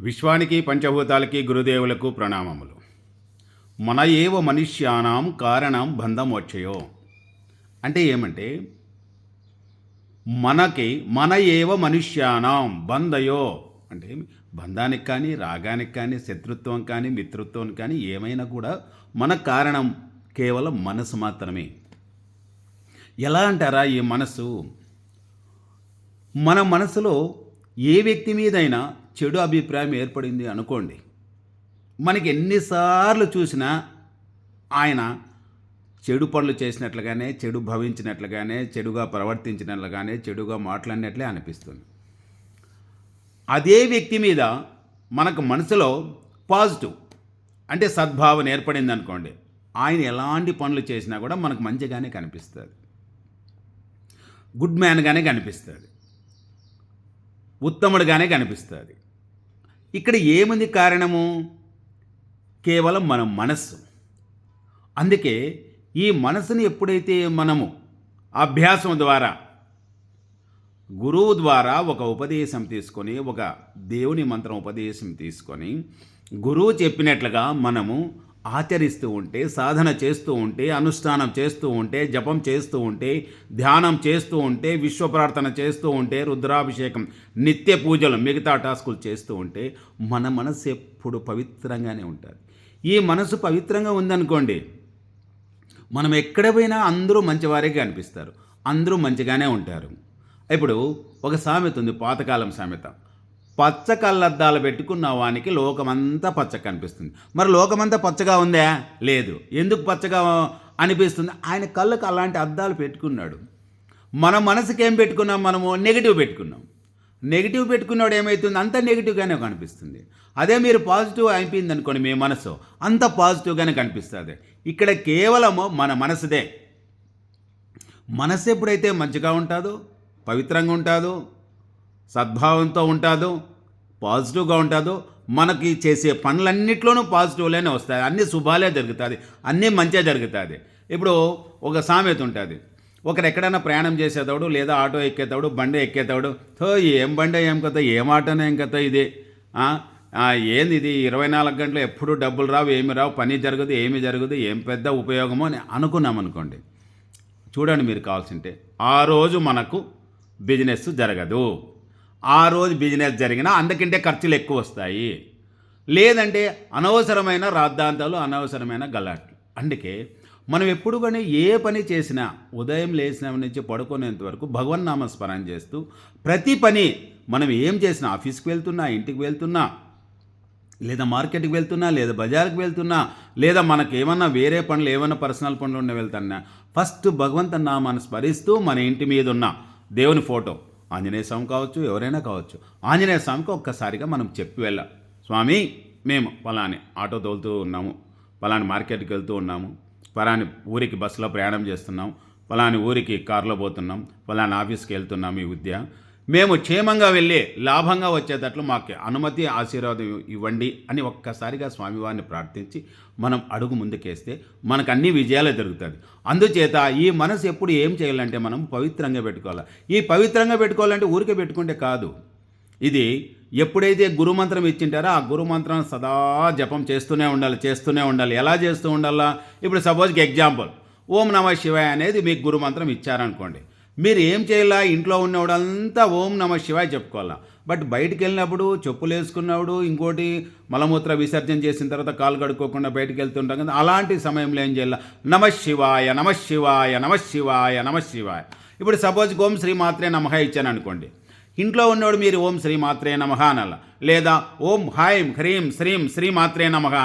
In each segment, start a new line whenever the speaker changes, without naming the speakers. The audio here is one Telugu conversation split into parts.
విశ్వానికి పంచభూతాలకి గురుదేవులకు ప్రణామములు. మన ఏవ మనుష్యానాం కారణం బంధమోక్షయో అంటే ఏమంటే మనకి మన ఏవ మనుష్యానాం బంధయో. అంటే బంధానికి కానీ రాగానికి కానీ శత్రుత్వం కానీ మిత్రుత్వం కానీ ఏమైనా కూడా మన కారణం కేవలం మనసు మాత్రమే. ఎలా అంటారా ఈ మనసు? మన మనసులో ఏ వ్యక్తి మీదైనా చెడు అభిప్రాయం ఏర్పడింది అనుకోండి. మనకి ఎన్నిసార్లు చూసినా ఆయన చెడు పనులు చేసినట్లుగానే చెడు భవించినట్లుగానే చెడుగా ప్రవర్తించినట్లుగానే చెడుగా మాట్లాడినట్లే అనిపిస్తుంది. అదే వ్యక్తి మీద మనకు మనసులో పాజిటివ్ అంటే సద్భావన ఏర్పడింది అనుకోండి. ఆయన ఎలాంటి పనులు చేసినా కూడా మనకు మంచిగానే కనిపిస్తుంది. గుడ్ మ్యాన్గానే కనిపిస్తుంది. ఉత్తముడుగానే కనిపిస్తుంది. ఇక్కడ ఏముంది కారణము? కేవలం మన మనస్సు. అందుకే ఈ మనసుని ఎప్పుడైతే మనము అభ్యాసం ద్వారా గురువు ద్వారా ఒక ఉపదేశం తీసుకొని ఒక దేవుని మంత్రం ఉపదేశం తీసుకొని గురువు చెప్పినట్లుగా మనము ఆచరిస్తూ ఉంటే సాధన చేస్తూ ఉంటే అనుష్ఠానం చేస్తూ ఉంటే జపం చేస్తూ ఉంటే ధ్యానం చేస్తూ ఉంటే విశ్వ ప్రార్థన చేస్తూ ఉంటే రుద్రాభిషేకం నిత్య పూజలు మిగతా టాస్కులు చేస్తూ ఉంటే మన మనసు ఎప్పుడు పవిత్రంగానే ఉంటుంది. ఈ మనసు పవిత్రంగా ఉందనుకోండి మనం ఎక్కడ పోయినా అందరూ మంచివారే అనిపిస్తారు అందరూ మంచిగానే ఉంటారు. ఇప్పుడు ఒక సామెత ఉంది పాతకాలం సామెత. పచ్చ కళ్ళద్దాలు పెట్టుకున్న వానికి లోకమంతా పచ్చ కనిపిస్తుంది. మరి లోకమంతా పచ్చగా ఉందా? లేదు. ఎందుకు పచ్చగా అనిపిస్తుంది? ఆయన కళ్ళకు అలాంటి అద్దాలు పెట్టుకున్నాడు. మన మనసుకి ఏం పెట్టుకున్నాం మనము? నెగిటివ్ పెట్టుకున్నాం. నెగిటివ్ పెట్టుకున్నాడు ఏమవుతుంది అంత నెగిటివ్గానే కనిపిస్తుంది. అదే మీరు పాజిటివ్ అయిపోయింది అనుకోండి మీ మనసు అంత పాజిటివ్గానే కనిపిస్తుంది. ఇక్కడ కేవలము మన మనసుదే. మనసు ఎప్పుడైతే మంచిగా ఉంటుందో పవిత్రంగా ఉంటుందో సద్భావంతో ఉంటుందో పాజిటివ్గా ఉంటుందో మనకి చేసే పనులన్నిట్లోనూ పాజిటివ్లోనే వస్తాయి. అన్ని శుభాలే జరుగుతుంది అన్నీ మంచిగా జరుగుతుంది ఇప్పుడు ఒక సామెత ఉంటుంది. ఒకరు ఎక్కడైనా ప్రయాణం చేసేటప్పుడు లేదా ఆటో ఎక్కేతాడు బండి ఎక్కేతాడు తో ఏం బండి ఏం కథ ఏం ఆటోనే ఏం కథ ఇది? ఏంది ఇది ఇరవై నాలుగు గంటలు ఎప్పుడు డబ్బులు రావు ఏమి రావు పని జరగదు ఏమి జరగదు ఏం పెద్ద ఉపయోగమో అని అనుకున్నాం అనుకోండి. చూడండి మీరు కావాల్సింటే ఆ రోజు మనకు బిజినెస్ జరగదు. ఆ రోజు బిజినెస్ జరిగినా అందుకంటే ఖర్చులు ఎక్కువ వస్తాయి. లేదంటే అనవసరమైన రాద్ధాంతాలు అనవసరమైన గలాట్లు. అందుకే మనం ఎప్పుడు కానీ ఏ పని చేసినా ఉదయం లేచిన నుంచి పడుకునేంత వరకు భగవన్ స్మరణ చేస్తూ ప్రతి పని మనం ఏం చేసినా ఆఫీస్కి వెళ్తున్నా ఇంటికి వెళ్తున్నా లేదా మార్కెట్కి వెళ్తున్నా లేదా బజార్కి వెళ్తున్నా లేదా మనకు ఏమన్నా వేరే పనులు ఏమైనా పర్సనల్ పనులు ఉండే వెళ్తున్నా ఫస్ట్ భగవంత నామాన్ని స్మరిస్తూ మన ఇంటి మీద ఉన్న దేవుని ఫోటో. ఆంజనేయ స్వామి కావచ్చు ఎవరైనా కావచ్చు. ఆంజనేయ స్వామికి ఒక్కసారిగా మనం చెప్పి వెళ్ళాం. స్వామి మేము పలాని ఆటో తోలుతూ ఉన్నాము. పలాని మార్కెట్కి వెళ్తూ ఉన్నాము. పలాని ఊరికి బస్సులో ప్రయాణం చేస్తున్నాం పలాని ఊరికి కారులో పోతున్నాం పలాని ఆఫీస్కి వెళ్తున్నాం ఈ విద్య. మేము క్షేమంగా వెళ్ళి లాభంగా వచ్చేటట్లు మాకు అనుమతి ఆశీర్వాదం ఇవ్వండి అని ఒక్కసారిగా స్వామివారిని ప్రార్థించి మనం అడుగు ముందుకేస్తే మనకు అన్ని విజయాలు జరుగుతుంది అందుచేత ఈ మనసు ఎప్పుడు ఏం చేయాలంటే మనం పవిత్రంగా పెట్టుకోవాలి. ఈ పవిత్రంగా పెట్టుకోవాలంటే ఊరికే పెట్టుకుంటే కాదు. ఇది ఎప్పుడైతే గురుమంత్రం ఇచ్చింటారో ఆ గురుమంత్రం సదా జపం చేస్తూనే ఉండాలి చేస్తూనే ఉండాలి. ఎలా చేస్తూ ఉండాలా? ఇప్పుడు సపోజ్కి ఎగ్జాంపుల్ ఓం నమ శివాయ అనేది మీకు గురుమంత్రం ఇచ్చారనుకోండి. మీరు ఏం చేయాలా? ఇంట్లో ఉన్నవాడంతా ఓం నమ శివాయ చెప్పుకోవాలా? బట్ బయటికి వెళ్ళినప్పుడు చెప్పులు వేసుకున్నప్పుడు ఇంకోటి మలమూత్ర విసర్జన చేసిన తర్వాత కాలు కడుక్కోకుండా బయటికి వెళ్తుంటాం కదా అలాంటి సమయంలో ఏం చేయాలి? నమ శివాయ నమ శివాయ నమ శివాయ నమ శివాయ. ఇప్పుడు సపోజ్ ఓం శ్రీ మాత్రే నమః ఇచ్చాను అనుకోండి. ఇంట్లో ఉన్నవాడు మీరు ఓం శ్రీ మాత్రే నమః అనల్ల లేదా ఓం హాయం హ్రీం శ్రీం శ్రీ మాత్రే నమః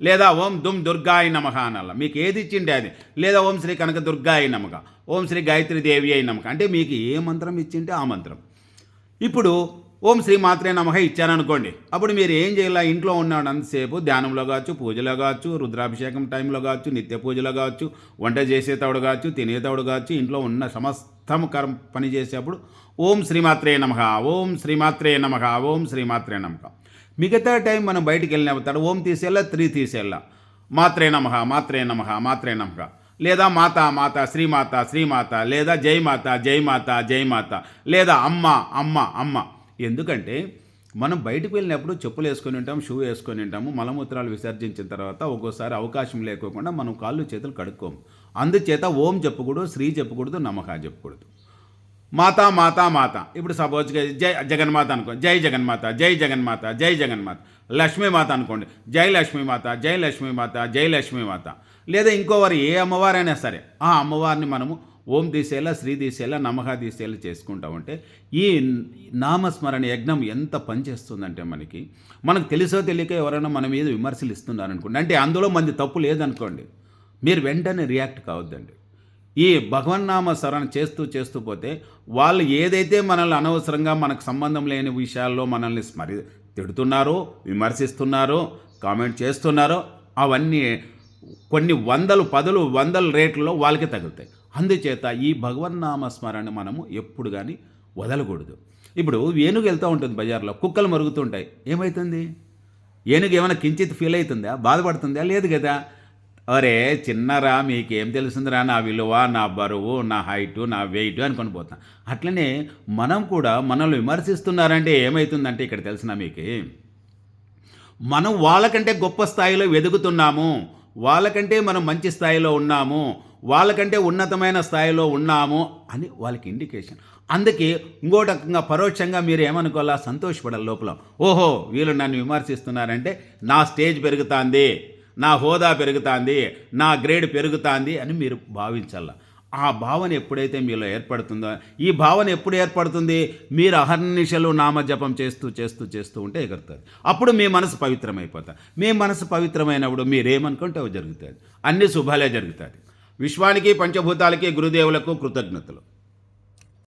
లేదా ఓం దుమ్ దుర్గాయ నమః అనాల. మీకు ఏది ఇచ్చిండే అది. లేదా ఓం శ్రీ కనక దుర్గాయ నమక ఓం శ్రీ గాయత్రి దేవి అయి నమక అంటే మీకు ఏ మంత్రం ఇచ్చింటే ఆ మంత్రం. ఇప్పుడు ఓం శ్రీ మాత్రే నమః ఇచ్చారనుకోండి. అప్పుడు మీరు ఏం చేయాలి? ఇంట్లో ఉన్నాడు అంతసేపు ధ్యానంలో కావచ్చు పూజలో కావచ్చు రుద్రాభిషేకం టైంలో కావచ్చు నిత్య పూజలో కావచ్చు వంట చేసేతవుడు కావచ్చు తినేతవుడు కావచ్చు ఇంట్లో ఉన్న సమస్తం కర్మ పని చేసేప్పుడు ఓం శ్రీమాత్రే నమ ఓం శ్రీమాత్రే నమ ఓం శ్రీమాత్రే నమః. మిగతా టైం మనం బయటికి వెళ్ళినప్పుడు ఓం తీసేళ్ళ త్రీ తీసేళ్ళ మాత్రే నమః మాత్రే నమః మాత్రే నమః. లేదా మాత మాత శ్రీమాత శ్రీమాత లేదా జయమాత జయమాత జై మాత లేదా అమ్మ అమ్మ అమ్మ. ఎందుకంటే మనం బయటకు వెళ్ళినప్పుడు చెప్పులు వేసుకొని ఉంటాం షూ వేసుకొని ఉంటాము మలమూత్రాలు విసర్జించిన తర్వాత ఒక్కోసారి అవకాశం లేకోకుండా మనం కాళ్ళు చేతులు కడుక్కోము. అందుచేత ఓం చెప్పకూడదు శ్రీ చెప్పకూడదు నమహా చెప్పకూడదు మాతా మాతా మాత. ఇప్పుడు సపోజ్గా జై జగన్మాత అనుకోండి జై జగన్మాత జై జగన్మాత జై జగన్మాత. లక్ష్మీమాత అనుకోండి జై లక్ష్మీమాత జై లక్ష్మీమాత జై లక్ష్మీమాత లేదా ఇంకోవారు ఏ అమ్మవారైనా సరే ఆ అమ్మవారిని మనము ఓం తీసేలా శ్రీ తీసేలా నమహ తీసేలా చేసుకుంటా ఉంటే ఈ నామస్మరణ యజ్ఞం ఎంత పనిచేస్తుందంటే మనకి మనకు తెలుసో తెలియక ఎవరైనా మన మీద విమర్శలు ఇస్తున్నారు అనుకోండి అంటే అందులో మంది తప్పు లేదనుకోండి మీరు వెంటనే రియాక్ట్ కావద్దండి. ఈ భగవన్నామ స్మరణ చేస్తూ చేస్తూ పోతే వాళ్ళు ఏదైతే మనల్ని అనవసరంగా మనకు సంబంధం లేని విషయాల్లో మనల్ని స్మరి తిడుతున్నారో విమర్శిస్తున్నారో కామెంట్ చేస్తున్నారో అవన్నీ కొన్ని వందలు పదులు వందల రేట్లలో వాళ్ళకి తగులుతాయి. అందుచేత ఈ భగవన్నామ స్మరణ మనము ఎప్పుడు కానీ వదలకూడదు. ఇప్పుడు ఏనుగు వెళ్తూ ఉంటుంది బజార్లో కుక్కలు మరుగుతుంటాయి ఏమవుతుంది ఏనుగు ఏమైనా కించిత్ ఫీల్ అవుతుందా? బాధపడుతుందా? లేదు కదా. అరే చిన్నరా మీకేం తెలిసిందిరా? నా విలువ నా బరువు నా హైటు నా వెయిట్ అనుకొని పోతాం. అట్లనే మనం కూడా మనల్ని విమర్శిస్తున్నారంటే ఏమవుతుందంటే ఇక్కడ తెలిసిన మీకు? మనం వాళ్ళకంటే గొప్ప స్థాయిలో వెదుగుతున్నాము. వాళ్ళకంటే మనం మంచి స్థాయిలో ఉన్నాము. వాళ్ళకంటే ఉన్నతమైన స్థాయిలో ఉన్నాము అని వాళ్ళకి ఇండికేషన్ అందుకే ఇంకో రకంగా పరోక్షంగా మీరు ఏమనుకోవాలా సంతోషపడాలి లోపల. ఓహో వీళ్ళు నన్ను విమర్శిస్తున్నారంటే నా స్టేజ్ పెరుగుతుంది. నా హోదా పెరుగుతుంది నా గ్రేడ్ పెరుగుతుంది అని మీరు భావించాల ఆ భావన ఎప్పుడైతే మీలో ఏర్పడుతుందో ఈ భావన ఎప్పుడు ఏర్పడుతుంది? మీరు అహర్నిశలు నామజపం చేస్తూ చేస్తూ చేస్తూ ఉంటే ఎగురుతుంది. అప్పుడు మీ మనసు పవిత్రమైపోతుంది మీ మనసు పవిత్రమైనప్పుడు మీరేమనుకుంటే అవి జరుగుతుంది అన్ని శుభాలే జరుగుతుంది విశ్వానికి పంచభూతాలకి గురుదేవులకు కృతజ్ఞతలు.